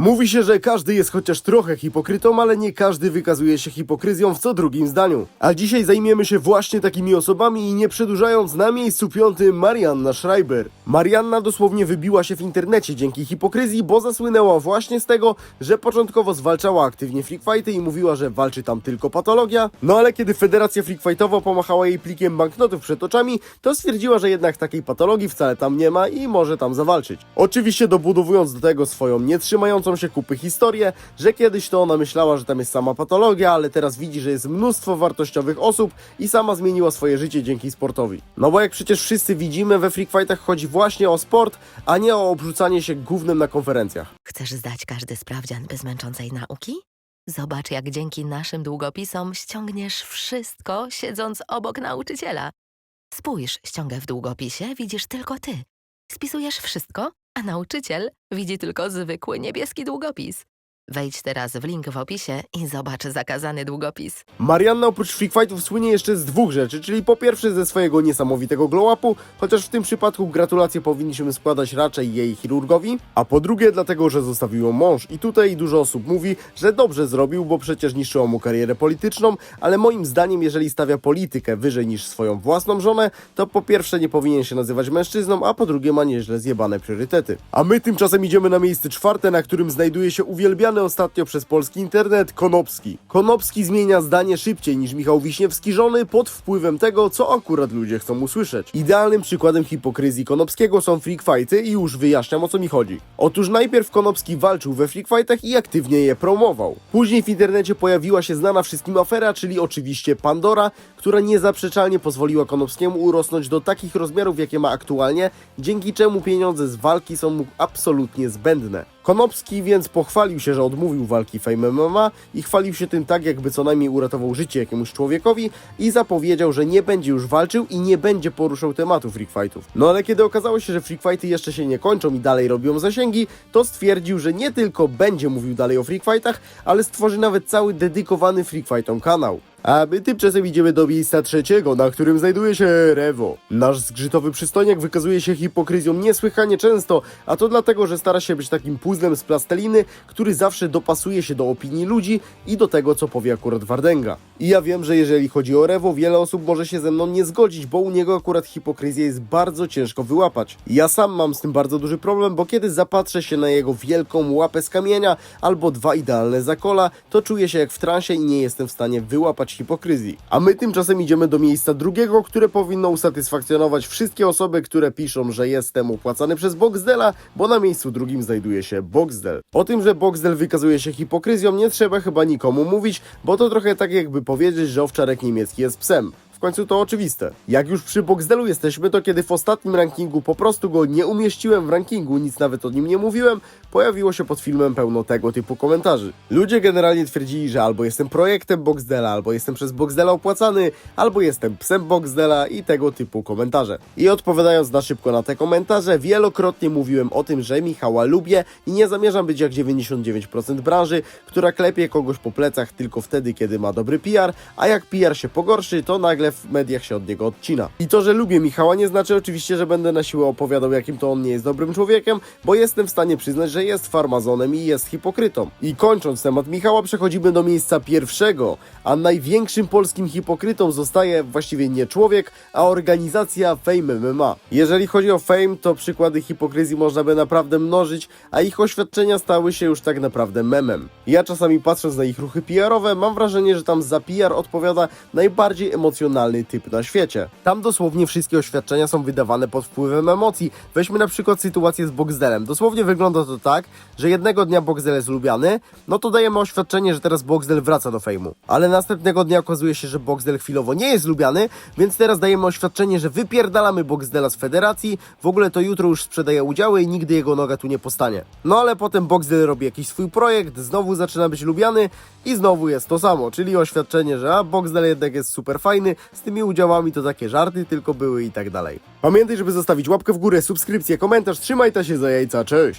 Mówi się, że każdy jest chociaż trochę hipokrytą, ale nie każdy wykazuje się hipokryzją w co drugim zdaniu. A dzisiaj zajmiemy się właśnie takimi osobami i nie przedłużając na miejscu piątym Marianna Schreiber. Marianna dosłownie wybiła się w internecie dzięki hipokryzji, bo zasłynęła właśnie z tego, że początkowo zwalczała aktywnie freakfighty i mówiła, że walczy tam tylko patologia. No ale kiedy Federacja Freakfightowa pomachała jej plikiem banknotów przed oczami, to stwierdziła, że jednak takiej patologii wcale tam nie ma i może tam zawalczyć. Oczywiście dobudowując do tego swoją nietrzymającą się kupy historię, że kiedyś to ona myślała, że tam jest sama patologia, ale teraz widzi, że jest mnóstwo wartościowych osób i sama zmieniła swoje życie dzięki sportowi. No bo jak przecież wszyscy widzimy, we freakfightach chodzi właśnie o sport, a nie o obrzucanie się gównem na konferencjach. Chcesz zdać każdy sprawdzian bez męczącej nauki? Zobacz, jak dzięki naszym długopisom ściągniesz wszystko, siedząc obok nauczyciela. Spójrz, ściągę w długopisie, widzisz tylko ty. Spisujesz wszystko, a nauczyciel widzi tylko zwykły niebieski długopis. Wejdź teraz w link w opisie i zobacz zakazany długopis. Marianna oprócz freakfightów słynie jeszcze z dwóch rzeczy, czyli po pierwsze ze swojego niesamowitego glow-upu, chociaż w tym przypadku gratulacje powinniśmy składać raczej jej chirurgowi, a po drugie dlatego, że zostawił ją mąż i tutaj dużo osób mówi, że dobrze zrobił, bo przecież niszczyło mu karierę polityczną, ale moim zdaniem jeżeli stawia politykę wyżej niż swoją własną żonę, to po pierwsze nie powinien się nazywać mężczyzną, a po drugie ma nieźle zjebane priorytety. A my tymczasem idziemy na miejsce czwarte, na którym znajduje się uwielbiany ostatnio przez polski internet Konopski. Konopski zmienia zdanie szybciej niż Michał Wiśniewski żony pod wpływem tego, co akurat ludzie chcą usłyszeć. Idealnym przykładem hipokryzji Konopskiego są freakfighty i już wyjaśniam o co mi chodzi. Otóż najpierw Konopski walczył we freakfightach i aktywnie je promował. Później w internecie pojawiła się znana wszystkim afera, czyli oczywiście Pandora, która niezaprzeczalnie pozwoliła Konopskiemu urosnąć do takich rozmiarów, jakie ma aktualnie, dzięki czemu pieniądze z walki są mu absolutnie zbędne. Konopski więc pochwalił się, że odmówił walki Fame MMA i chwalił się tym tak, jakby co najmniej uratował życie jakiemuś człowiekowi i zapowiedział, że nie będzie już walczył i nie będzie poruszał tematu freakfightów. No ale kiedy okazało się, że freakfighty jeszcze się nie kończą i dalej robią zasięgi, to stwierdził, że nie tylko będzie mówił dalej o freakfightach, ale stworzy nawet cały dedykowany freakfightom kanał. A my tymczasem idziemy do miejsca trzeciego, na którym znajduje się Rewo. Nasz zgrzytowy przystojniak wykazuje się hipokryzją niesłychanie często, a to dlatego, że stara się być takim puzzlem z plasteliny, który zawsze dopasuje się do opinii ludzi i do tego, co powie akurat Wardęga. I ja wiem, że jeżeli chodzi o Rewo, wiele osób może się ze mną nie zgodzić, bo u niego akurat hipokryzję jest bardzo ciężko wyłapać. Ja sam mam z tym bardzo duży problem, bo kiedy zapatrzę się na jego wielką łapę z kamienia albo dwa idealne zakola, to czuję się jak w transie i nie jestem w stanie wyłapać hipokryzji. A my tymczasem idziemy do miejsca drugiego, które powinno usatysfakcjonować wszystkie osoby, które piszą, że jestem opłacany przez Boxdela, bo na miejscu drugim znajduje się Boxdel. O tym, że Boxdel wykazuje się hipokryzją nie trzeba chyba nikomu mówić, bo to trochę tak jakby powiedzieć, że owczarek niemiecki jest psem. Końcu to oczywiste. Jak już przy Boxdelu jesteśmy, to kiedy w ostatnim rankingu po prostu go nie umieściłem w rankingu, nic nawet o nim nie mówiłem, pojawiło się pod filmem pełno tego typu komentarzy. Ludzie generalnie twierdzili, że albo jestem projektem Boxdela, albo jestem przez Boxdela opłacany, albo jestem psem Boxdela i tego typu komentarze. I odpowiadając na szybko na te komentarze, wielokrotnie mówiłem o tym, że Michała lubię i nie zamierzam być jak 99% branży, która klepie kogoś po plecach tylko wtedy, kiedy ma dobry PR, a jak PR się pogorszy, to nagle w mediach się od niego odcina. I to, że lubię Michała nie znaczy oczywiście, że będę na siłę opowiadał, jakim to on nie jest dobrym człowiekiem, bo jestem w stanie przyznać, że jest farmazonem i jest hipokrytą. I kończąc temat Michała, przechodzimy do miejsca pierwszego, a największym polskim hipokrytą zostaje właściwie nie człowiek, a organizacja Fame MMA. Jeżeli chodzi o Fame, to przykłady hipokryzji można by naprawdę mnożyć, a ich oświadczenia stały się już tak naprawdę memem. Ja czasami patrząc na ich ruchy PR-owe, mam wrażenie, że tam za PR odpowiada najbardziej emocjonalny typ na świecie. Tam dosłownie wszystkie oświadczenia są wydawane pod wpływem emocji. Weźmy na przykład sytuację z Boxdelem. Dosłownie wygląda to tak, że jednego dnia Boxdel jest lubiany, no to dajemy oświadczenie, że teraz Boxdel wraca do fejmu. Ale następnego dnia okazuje się, że Boxdel chwilowo nie jest lubiany, więc teraz dajemy oświadczenie, że wypierdalamy Boxdela z federacji, w ogóle to jutro już sprzedaje udziały i nigdy jego noga tu nie postanie. No ale potem Boxdel robi jakiś swój projekt, znowu zaczyna być lubiany i znowu jest to samo, czyli oświadczenie, że a Boxdel jednak jest super fajny, z tymi udziałami to takie żarty tylko były i tak dalej. Pamiętaj, żeby zostawić łapkę w górę, subskrypcję, komentarz, trzymaj ta się za jajca, cześć!